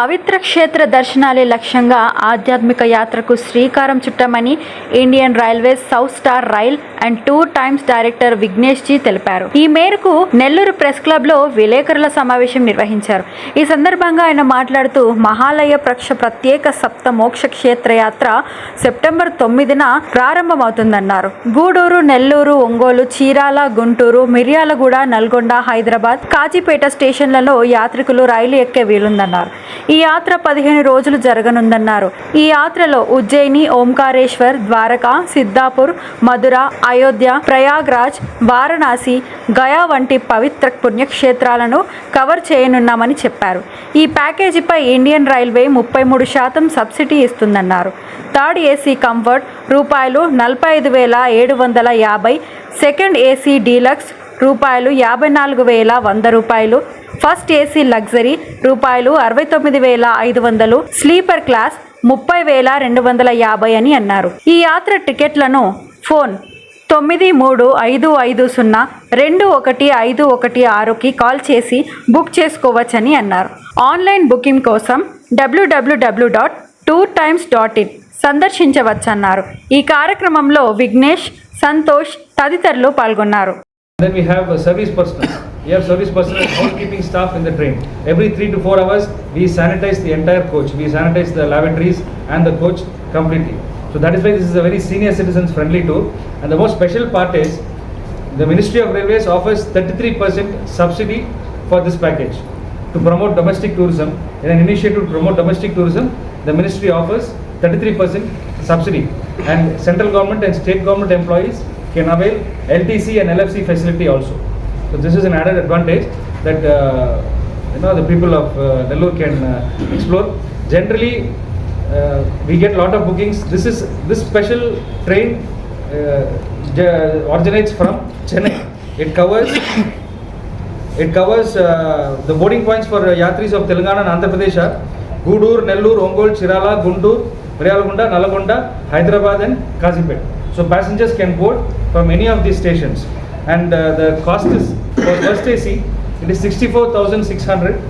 పవిత్ర క్షేత్ర దర్శనాలే లక్ష్యంగా ఆధ్యాత్మిక యాత్రకు శ్రీకారం చుట్టామని Indian Railways South Star Rail and Tour Times director Vignesh ji తెలిపారు. ఈ మేరకు నెల్లూరు ప్రెస్ క్లబ్లో విలేకరుల సమావేశం నిర్వహించారు. ఈ సందర్భంగా ఆయన మాట్లాడుతూ మహాలయ ప్రక్ష ప్రత్యేక సప్త మోక్ష క్షేత్ర యాత్ర సెప్టెంబర్ తొమ్మిదిన ప్రారంభమవుతుందన్నారు. గూడూరు నెల్లూరు ఒంగోలు చీరాల గుంటూరు మిర్యాలగూడ నల్గొండ హైదరాబాద్ కాజీపేట స్టేషన్లలో యాత్రికులు రైలు ఎక్కే వీలుందన్నారు. ఈ యాత్ర పదిహేను రోజులు జరగనుందన్నారు. ఈ యాత్రలో ఉజ్జయిని ఓంకారేశ్వర్ ద్వారకా సిద్ధాపూర్ మధుర అయోధ్య ప్రయాగ్రాజ్ వారణాసి గయా వంటి పవిత్ర పుణ్యక్షేత్రాలను కవర్ చేయనున్నామని చెప్పారు. ఈ ప్యాకేజీపై ఇండియన్ రైల్వే ముప్పై మూడు శాతం సబ్సిడీ ఇస్తుందన్నారు. థర్డ్ ఏసీ కంఫర్ట్ రూపాయలు నలభై ఐదు వేల ఏడు వందల యాభై సెకండ్ ఏసీ డీలక్స్ రూపాయలు యాభై నాలుగు వేల వంద రూపాయలు. ఫస్ట్ ఏసీ లగ్జరీ రూపాయలు అరవై తొమ్మిది వేల ఐదు వందలు. స్లీపర్ క్లాస్ ముప్పై వేల రెండు వందల యాభై అని అన్నారు. ఈ యాత్ర టికెట్లను ఫోన్ తొమ్మిది మూడు ఐదు ఐదు సున్నా రెండు ఒకటి ఐదు ఒకటి ఆరుకి కాల్ చేసి బుక్ చేసుకోవచ్చని అన్నారు. ఆన్లైన్ బుకింగ్ కోసం WWW dot Tour Times dot in సందర్శించవచ్చన్నారు. ఈ కార్యక్రమంలో విఘ్నేష్ సంతోష్ తదితరులు పాల్గొన్నారు. Then we have a service personnel. We have service personnel, housekeeping staff in the train. Every three to four hours, we sanitize the entire coach. We sanitize the lavatories and the coach completely. So that is why this is a very senior citizens friendly tour. And the most special part is, the Ministry of Railways offers 33% subsidy for this package. To promote domestic tourism, in an initiative to promote domestic tourism, the ministry offers 33% subsidy. And central government and state government employees can avail LTC and LFC facility also. So this is an added advantage that uh, you know the people of uh, Nellore can uh, explore. Generally, uh, we get lot of bookings. This is this special train uh, originates from Chennai. It covers it covers uh, the boarding points for uh, yatris of Telangana and Andhra Pradesh are Gudur, Nellore, Ongol, Chirala, Guntur, Miryalagunda, Nalagunda, Hyderabad and Kazipet. So passengers can board from any of these stations. And uh, the cost is for first AC it is 64,600.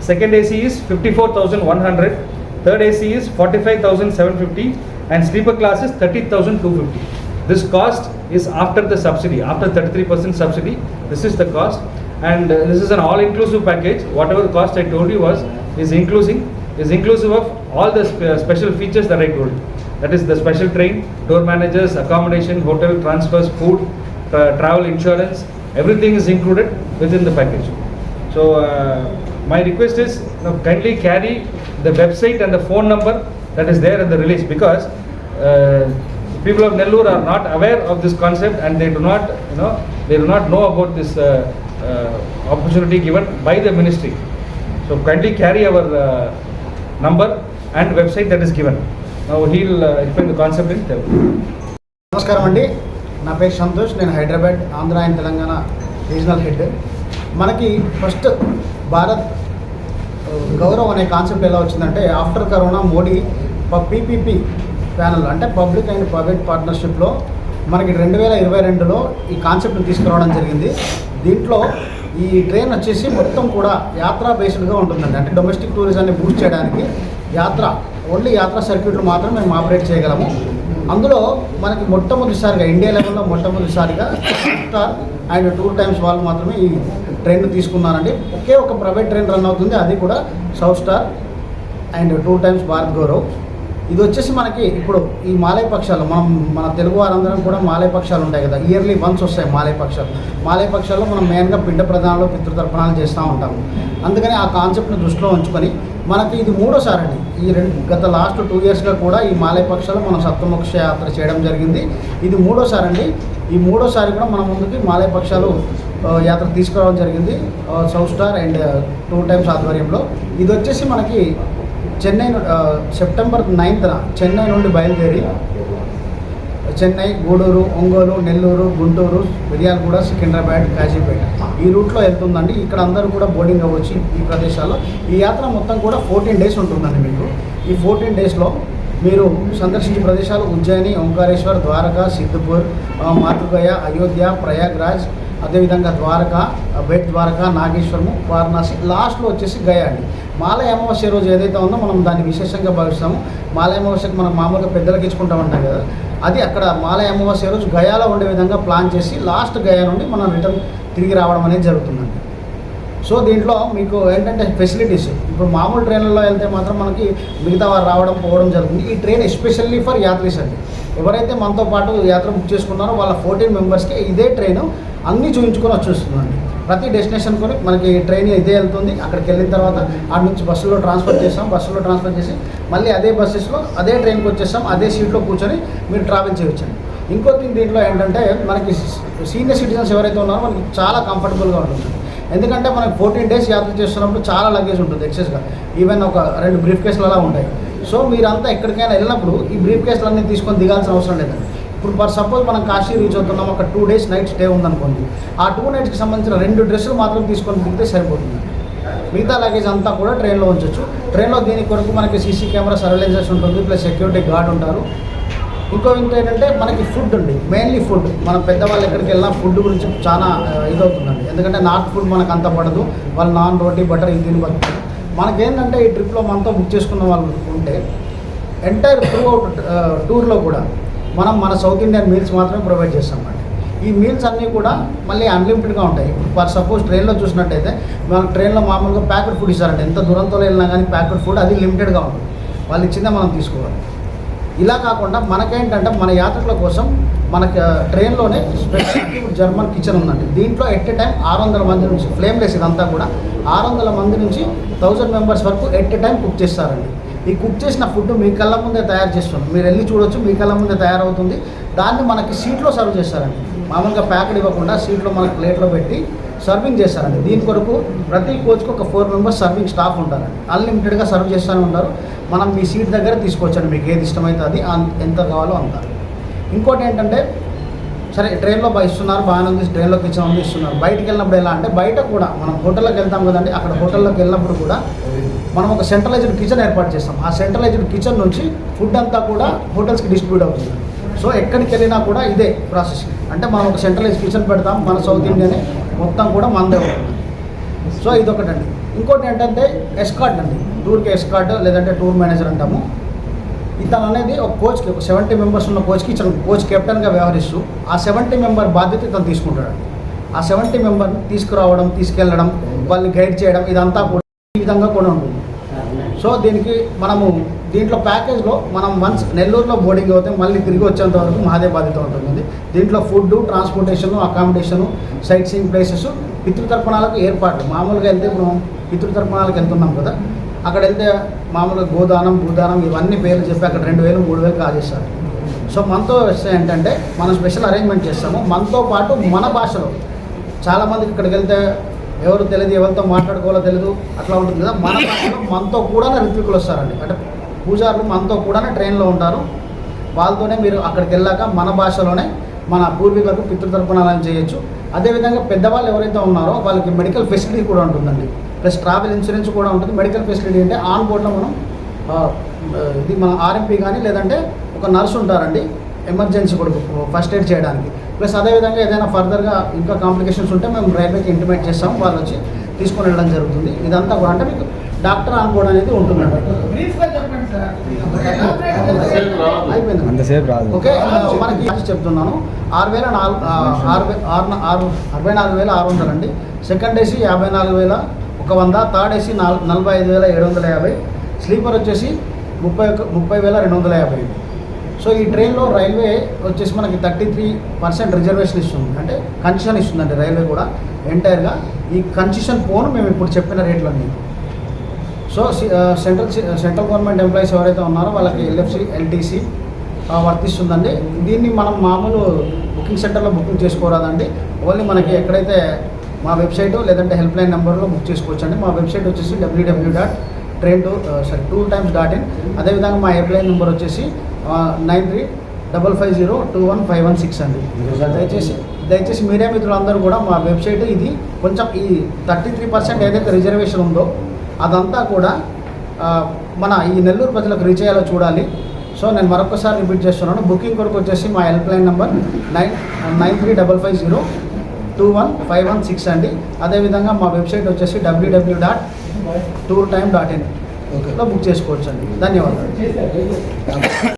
Second AC is 54,100, third AC is 45,750 and sleeper class is 30,250. This cost is after the subsidy, after 33% subsidy, this is the cost. And uh, this is an all-inclusive package. Whatever cost I told you was, is including, is inclusive of all the uh, special features that I told you. That is the special train, tour managers, accommodation, hotel, transfers, food, tra- travel insurance, everything is included within the package. So uh, my request is, you know, kindly carry the website and the phone number that is there in the release because uh, people of Nellore are not aware of this concept and they do not, you know, they do not know about this uh, uh, opportunity given by the ministry. So kindly carry our uh, number and website that is given. Now he'll నమస్కారం అండి. నా పేరు సంతోష్. నేను Hyderabad Andhra and Telangana regional head మనకి first Bharat గౌరవం గౌరవ్ అనే concept ఎలా వచ్చిందంటే after corona Modi PPP panel అంటే పబ్లిక్ అండ్ ప్రైవేట్ పార్ట్నర్షిప్లో మనకి రెండు వేల ఇరవై రెండులో ఈ కాన్సెప్ట్ని తీసుకురావడం జరిగింది. దీంట్లో ఈ ట్రైన్ వచ్చేసి మొత్తం కూడా యాత్రా బేస్డ్గా ఉంటుందండి. అంటే డొమెస్టిక్ టూరిజాన్ని బూస్ట్ చేయడానికి యాత్ర ఓన్లీ యాత్రా సర్క్యూట్లు మాత్రం మేము ఆపరేట్ చేయగలము. అందులో మనకి మొట్టమొదటిసారిగా ఇండియా లెవెల్లో మొట్టమొదటిసారిగా స్టార్ అండ్ టూర్ టైమ్స్ వాళ్ళు మాత్రమే ఈ ట్రైన్ తీసుకున్నారండి. ఒకే ఒక ప్రైవేట్ ట్రైన్ రన్ అవుతుంది అది కూడా South Star and Tour Times Bharat Gaurav. ఇది వచ్చేసి మనకి ఇప్పుడు ఈ మాలయ పక్షాలు మనం మన తెలుగు వారందరం కూడా మాలయ పక్షాలు ఉంటాయి కదా ఇయర్లీ వన్స్ వస్తాయి మాలయ పక్షాలు. మాలయ పక్షాల్లో మనం మెయిన్గా పిండ ప్రధానాలు పితృతర్పణాలు చేస్తూ ఉంటాము. అందుకని ఆ కాన్సెప్ట్ని దృష్టిలో ఉంచుకొని మనకి ఇది మూడోసారి అండి ఈ రెండు గత లాస్ట్ టూ ఇయర్స్గా కూడా ఈ మాలయ పక్షాలు మనం సప్తమోక్ష యాత్ర చేయడం జరిగింది. ఇది మూడోసారి అండి ఈ మూడోసారి కూడా మన ముందుకి మాలయ పక్షాలు యాత్ర తీసుకురావడం జరిగింది. South Star and Tour Times ఆధ్వర్యంలో. ఇది వచ్చేసి మనకి చెన్నై సెప్టెంబర్ నైన్త్న చెన్నై నుండి బయలుదేరి చెన్నై గూడూరు ఒంగోలు నెల్లూరు గుంటూరు మిర్యాలగూడ సికింద్రాబాద్ కాజీపేట. ఈ రూట్లో వెళ్తుందండి ఇక్కడ అందరూ కూడా బోర్డింగ్ అవ్వచ్చు ఈ ప్రదేశాల్లో. ఈ యాత్ర మొత్తం కూడా ఫోర్టీన్ డేస్ ఉంటుందండి మీకు. ఈ ఫోర్టీన్ డేస్లో మీరు సందర్శించే ప్రదేశాలు ఉజ్జయిని ఓంకారేశ్వర్ ద్వారకా సిద్ధపూర్ మాతృగయ అయోధ్య ప్రయాగ్రాజ్ అదేవిధంగా ద్వారకా బెట్ ద్వారకా నాగేశ్వరము వారణాసి లాస్ట్లో వచ్చేసి గయా అండి. మాల అమావాస్య రోజు ఏదైతే ఉందో మనం దాన్ని విశేషంగా భావిస్తాము. మాల అమావాస్యకు మనం మామూలుగా పెద్దలకు ఇచ్చుకుంటాం అంటాం కదా. అది అక్కడ మాల అమావాస్య రోజు గయాలో ఉండే విధంగా ప్లాన్ చేసి లాస్ట్ గయా నుండి మనం రిటర్న్ తిరిగి రావడం అనేది జరుగుతుందండి. సో దీంట్లో మీకు ఏంటంటే ఫెసిలిటీస్. ఇప్పుడు మామూలు ట్రైన్లలో వెళ్తే మాత్రం మనకి మిగతా వారు రావడం పోవడం జరుగుతుంది. ఈ ట్రైన్ ఎస్పెషల్లీ ఫర్ యాత్రీస్ అండి. ఎవరైతే మనతో పాటు యాత్ర బుక్ చేసుకున్నారో వాళ్ళ ఫోర్టీన్ మెంబర్స్కి ఇదే ట్రైన్ అన్నీ చూపించుకొని వచ్చేస్తుందండి. ప్రతి డెస్టినేషన్ కొని మనకి ట్రైన్ ఇదే వెళ్తుంది. అక్కడికి వెళ్ళిన తర్వాత ఆడ నుంచి బస్సులో ట్రాన్స్ఫర్ చేస్తాం. బస్సులో ట్రాన్స్ఫర్ చేసి మళ్ళీ అదే బస్సెస్లో అదే ట్రైన్కి వచ్చేస్తాం. అదే సీట్లో కూర్చొని మీరు ట్రావెల్ చేయొచ్చండి. ఇంకో థింగ్ దీంట్లో ఏంటంటే మనకి సీనియర్ సిటిజన్స్ ఎవరైతే ఉన్నారో మనకి చాలా కంఫర్టబుల్గా ఉంటుంది. ఎందుకంటే మనకి ఫోర్టీన్ డేస్ యాత్ర చేస్తున్నప్పుడు చాలా లగేజ్ ఉంటుంది ఎక్సెస్గా ఈవెన్ ఒక రెండు బ్రీఫ్ కేసులు అలా ఉంటాయి. సో మీరంతా ఎక్కడికైనా వెళ్ళినప్పుడు ఈ బ్రీఫ్ కేసులన్నీ తీసుకొని దిగాల్సిన అవసరం లేదండి ఇప్పుడు ఫర్ సపోజ్ మనం కాశీ రీచ్ అవుతున్నాం ఒక టూ డేస్ నైట్ స్టే ఉందనుకోండి. ఆ టూ నైట్స్కి సంబంధించిన రెండు డ్రెస్సులు మాత్రం తీసుకొని దిగితే సరిపోతుంది. మిగతా లగేజ్ అంతా కూడా ట్రైన్లో ఉంచవచ్చు ట్రైన్లో దీని కొరకు మనకి సీసీ కెమెరా సర్వేలెన్సెస్ ఉంటుంది ప్లస్ సెక్యూరిటీ గార్డ్ ఉంటారు. ఇంకో ఇంకో ఏంటంటే మనకి ఫుడ్ ఉంది మెయిన్లీ ఫుడ్ మన పెద్దవాళ్ళు ఎక్కడికి వెళ్ళినా ఫుడ్ గురించి చాలా ఇదవుతుందండి. ఎందుకంటే నార్త్ ఫుడ్ మనకు అంత పడదు. వాళ్ళు నాన్ రోటీ బటర్ ఇది తిని మనకేంటంటే ఈ ట్రిప్లో మనతో బుక్ చేసుకున్న వాళ్ళు ఉంటే ఎంటైర్ త్రూ అవుట్ టూర్లో కూడా మనం మన సౌత్ ఇండియన్ మీల్స్ మాత్రమే ప్రొవైడ్ చేస్తామండి. ఈ మీల్స్ అన్నీ కూడా మళ్ళీ అన్లిమిటెడ్గా ఉంటాయి. ఫర్ సపోజ్ ట్రైన్లో చూసినట్టయితే మనం ట్రైన్లో మామూలుగా ప్యాకెట్ ఫుడ్ ఇస్తారంటే ఎంత దూరంతో వెళ్ళినా కానీ ప్యాకెట్ ఫుడ్ అది లిమిటెడ్గా ఉంటుంది. వాళ్ళు ఇచ్చిందే మనం తీసుకోవాలి. ఇలా కాకుండా మనకేంటంటే మన యాత్రికుల కోసం మనకి ట్రైన్లోనే స్పెసిఫిక్ జర్మన్ కిచెన్ ఉందండి. దీంట్లో ఎట్ ఎ టైం ఆరు వందల మంది నుంచి ఫ్లేమ్లెస్ ఇదంతా కూడా ఆరు వందల మంది నుంచి థౌజండ్ మెంబర్స్ వరకు ఎట్ ఎ టైం కుక్ చేస్తారండి. ఈ కుక్ చేసిన ఫుడ్ మీ కళ్ళ ముందే తయారు చేస్తుంది మీరు వెళ్ళి చూడొచ్చు మీ కళ్ళ ముందే తయారవుతుంది. దాన్ని మనకి సీట్లో సర్వ్ చేస్తారండి. మామూలుగా ప్యాకెట్ ఇవ్వకుండా సీట్లో మనకి ప్లేట్లో పెట్టి సర్వింగ్ చేస్తారండి. దీని కొరకు ప్రతి కోచ్కి ఒక ఫోర్ మెంబర్స్ సర్వింగ్ స్టాఫ్ ఉంటారండి. అన్లిమిటెడ్గా సర్వ్ చేస్తూనే ఉంటారు. మనం మీ సీట్ దగ్గర తీసుకోవచ్చండి. మీకు ఏది ఇష్టమైతే అది ఎంత కావాలో అంత. ఇంకోటి ఏంటంటే సరే ట్రైన్లో ఇస్తున్నారు బాగానే ఉంది ట్రైన్లోకి కిచెన్ ఇస్తున్నారు. బయటకు వెళ్ళినప్పుడు ఎలా అంటే బయట కూడా మనం హోటల్లోకి వెళ్తాం కదండి అక్కడ హోటల్లోకి వెళ్ళినప్పుడు కూడా మనం ఒక సెంట్రలైజ్డ్ కిచెన్ ఏర్పాటు చేస్తాం. ఆ సెంట్రలైజ్డ్ కిచెన్ నుంచి ఫుడ్ అంతా కూడా హోటల్స్కి డిస్ట్రిబ్యూట్ అవుతుంది. సో ఎక్కడికి వెళ్ళినా కూడా ఇదే ప్రాసెస్ అంటే మనం ఒక సెంట్రలైజ్ కిచెన్ పెడతాం మన సౌత్ ఇండియానే మొత్తం కూడా మందే ఉంటుంది. సో ఇదొకటండి. ఇంకోటి ఏంటంటే ఎస్కార్ట్ అండి. టూర్కి ఎస్కార్ట్ లేదంటే టూర్ మేనేజర్ అంటాము. ఇతను అనేది ఒక కోచ్కి ఒక సెవెంటీ మెంబర్స్ ఉన్న కోచ్కి ఇతను కోచ్ కెప్టెన్గా వ్యవహరిస్తూ ఆ సెవెంటీ మెంబర్ బాధ్యత ఇతను తీసుకుంటాడు. ఆ సెవెంటీ మెంబర్ తీసుకురావడం తీసుకెళ్ళడం వాళ్ళని గైడ్ చేయడం ఇదంతా కూడా ఈ విధంగా కూడా ఉంటుంది. సో దీనికి మనము దీంట్లో ప్యాకేజ్లో మనం వన్స్ నెల్లూరులో బోర్డింగ్ అవుతే మళ్ళీ తిరిగి వచ్చేంత వరకు మాదే బాధ్యత ఉంటుంది. దీంట్లో food transportation accommodation sight seeing places పితృతర్పణాలకు ఏర్పాట్లు. మామూలుగా వెళ్తే మనం పితృతర్పణాలకు వెళ్తున్నాం కదా. అక్కడ వెళ్తే మామూలుగా గోదానం భూదానం ఇవన్నీ పేర్లు చెప్పి అక్కడ రెండు వేలు మూడు వేలు కాజేస్తారు సో మనతో వస్తే ఏంటంటే మనం స్పెషల్ అరేంజ్మెంట్ చేస్తాము. మనతో పాటు మన భాషలో చాలామందికి ఇక్కడికి వెళ్తే ఎవరు తెలియదు ఎవరితో మాట్లాడుకోవాలో తెలియదు అట్లా ఉంటుంది కదా. మన భాషలో మనతో కూడా ఋత్వికులు వస్తారండి. అంటే పూజారులు మనతో కూడా ట్రైన్లో ఉంటారు. వాళ్ళతోనే మీరు అక్కడికి వెళ్ళాక మన భాషలోనే మన పూర్వీకులకు పితృతర్పణాలను చేయొచ్చు. అదేవిధంగా పెద్దవాళ్ళు ఎవరైతే ఉన్నారో వాళ్ళకి మెడికల్ ఫెసిలిటీ కూడా ఉంటుందండి. ప్లస్ ట్రావెల్ ఇన్సూరెన్స్ కూడా ఉంటుంది. మెడికల్ ఫెసిలిటీ అంటే ఆన్ బోర్డ్లో మనం ఇది మన ఆర్ఎంపీ కానీ లేదంటే ఒక నర్స్ ఉంటారండి. ఎమర్జెన్సీ కూడా ఫస్ట్ ఎయిడ్ చేయడానికి. ప్లస్ అదేవిధంగా ఏదైనా ఫర్దర్గా ఇంకా కాంప్లికేషన్స్ ఉంటే మేము రైల్వేకి ఇంటిమేట్ చేస్తాం. వాళ్ళు వచ్చి తీసుకొని వెళ్ళడం జరుగుతుంది. ఇదంతా కూడా అంటే మీకు డాక్టర్ ఆన్ బోర్డ్ అనేది ఉంటుందండి అయిపోయింది. అంతసేపు రాదు. ఓకే మనకి చెప్తున్నాను. ఆరు వేల నాలుగు ఆరు ఆరు అరవై నాలుగు వేల ఆరు వందలు అండి సెకండ్ ఏసీ యాభై నాలుగు వేల ఒక వంద థర్డ్ ఏసీ నాలుగు నలభై ఐదు వేల ఏడు వందల యాభై. స్లీపర్ వచ్చేసి ముప్పై ఒక ముప్పై వేల రెండు వందల యాభై. సో ఈ ట్రైన్లో రైల్వే వచ్చేసి మనకి థర్టీ త్రీ పర్సెంట్ రిజర్వేషన్ ఇస్తుంది. అంటే కన్సెషన్ ఇస్తుందండి రైల్వే కూడా ఎంటైర్గా. ఈ కన్సెషన్ పోను మేము ఇప్పుడు చెప్పిన రేట్లన్నీ. So central central government employees ఎవరైతే ఉన్నారో వాళ్ళకి ఎల్ఎఫ్సి ఎల్టీసీ వర్తిస్తుందండి. దీన్ని మనం మామూలు బుకింగ్ సెంటర్లో బుకింగ్ చేసుకోరాదండి. ఓన్లీ మనకి ఎక్కడైతే మా వెబ్సైట్ లేదంటే హెల్ప్ లైన్ నెంబర్లో బుక్ చేసుకోవచ్చు అండి మా వెబ్సైట్ వచ్చేసి WW dot train Tour sorry Tour Times dot in అదేవిధంగా మా హెల్ప్ లైన్ నెంబర్ వచ్చేసి nine three double five zero two one five one six అండి. దయచేసి దయచేసి మీడియా మిత్రులందరూ కూడా మా వెబ్సైట్ ఇది కొంచెం ఈ థర్టీ త్రీ పర్సెంట్ ఏదైతే రిజర్వేషన్ ఉందో అదంతా కూడా మన ఈ నెల్లూరు ప్రజలకు రీచ్ అయ్యేలా చూడాలి. సో నేను మరొకసారి రిపీట్ చేస్తున్నాను. బుకింగ్ కొరకు వచ్చేసి మా help line number nine nine three double five zero two one five one six అండి. అదేవిధంగా మా వెబ్సైట్ వచ్చేసి WW dot Tour Time dot in okay book చేసుకోవచ్చు అండి ధన్యవాదాలు